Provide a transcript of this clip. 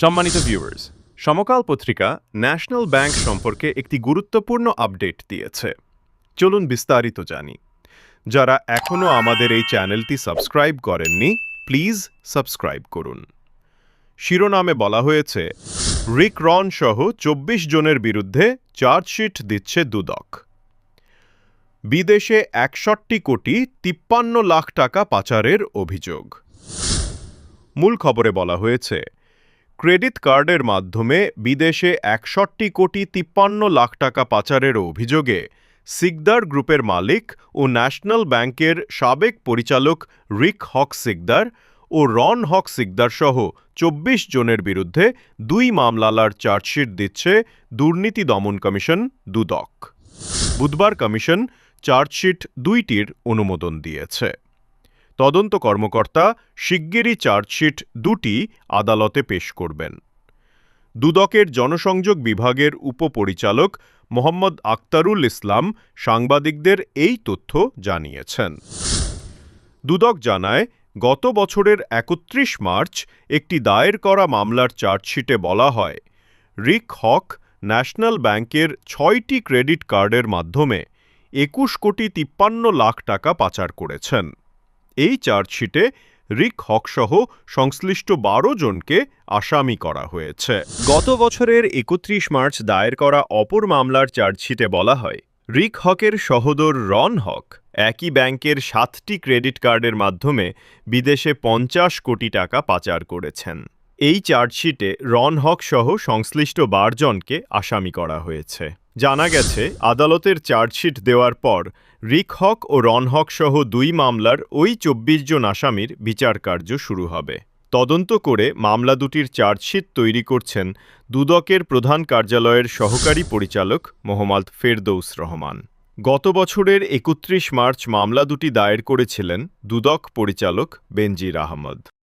সম্মানিত ভিউয়ার্স সমকাল পত্রিকা national bank সম্পর্কে একটি গুরুত্বপূর্ণ আপডেট দিয়েছে। চলুন বিস্তারিত জানি। যারা এখনও আমাদের এই চ্যানেলটি সাবস্ক্রাইব করেননি প্লিজ সাবস্ক্রাইব করুন। শিরোনামে বলা হয়েছে রিক রন সহ চব্বিশ জনের বিরুদ্ধে চার্জশিট দিচ্ছে দুদক। বিদেশে একষট্টি কোটি তিপ্পান্ন লাখ টাকা পাচারের অভিযোগ। মূল খবরে বলা হয়েছে ক্রেডিট কার্ডের মাধ্যমে বিদেশে একষট্টি কোটি তিপ্পান্ন লাখ টাকা পাচারের অভিযোগে সিকদার গ্রুপের মালিক ও ন্যাশনাল ব্যাংকের সাবেক পরিচালক রিক হক সিকদার ও রন হক সিকদার সহ চব্বিশ জনের বিরুদ্ধে দুই মামলালার চার্জশিট দিচ্ছে দুর্নীতি দমন কমিশন দুদক। বুধবার কমিশন চার্জশিট দুইটির অনুমোদন দিয়েছে। তদন্ত কর্মকর্তা শিগগিরই চার্জশিট দুটি আদালতে পেশ করবেন। দুদকের জনসংযোগ বিভাগের উপপরিচালক মোহাম্মদ আক্তারুল ইসলাম সাংবাদিকদের এই তথ্য জানিয়েছেন। দুদক জানায়, গত বছরের একত্রিশ মার্চ একটি দায়ের করা মামলার চার্জশিটে বলা হয়, রিক হক ন্যাশনাল ব্যাংকের ছয়টি ক্রেডিট কার্ডের মাধ্যমে একুশ কোটি তিপ্পান্ন লাখ টাকা পাচার করেছেন। এই চার্জশিটে রিক হকসহ সংশ্লিষ্ট বারো জনকে আসামি করা হয়েছে। গত বছরের একত্রিশ মার্চ দায়ের করা অপর মামলার চার্জশিটে বলা হয়, রিক হকের সহোদর রন হক একই ব্যাংকের সাতটি ক্রেডিট কার্ডের মাধ্যমে বিদেশে পঞ্চাশ কোটি টাকা পাচার করেছেন। এই চার্জশিটে রন হক সহ সংশ্লিষ্ট বারজনকে আসামি করা হয়েছে। জানা গেছে, আদালতের চার্জশিট দেওয়ার পর রিক হক ও রন হক সহ দুই মামলার ওই চব্বিশ জন আসামির বিচার কার্য শুরু হবে। তদন্ত করে মামলা দুটির চার্জশিট তৈরি করছেন দুদকের প্রধান কার্যালয়ের সহকারী পরিচালক মোহাম্মদ ফেরদৌস রহমান। গত বছরের একত্রিশ মার্চ মামলা দুটি দায়ের করেছিলেন দুদক পরিচালক বেনজির আহমদ।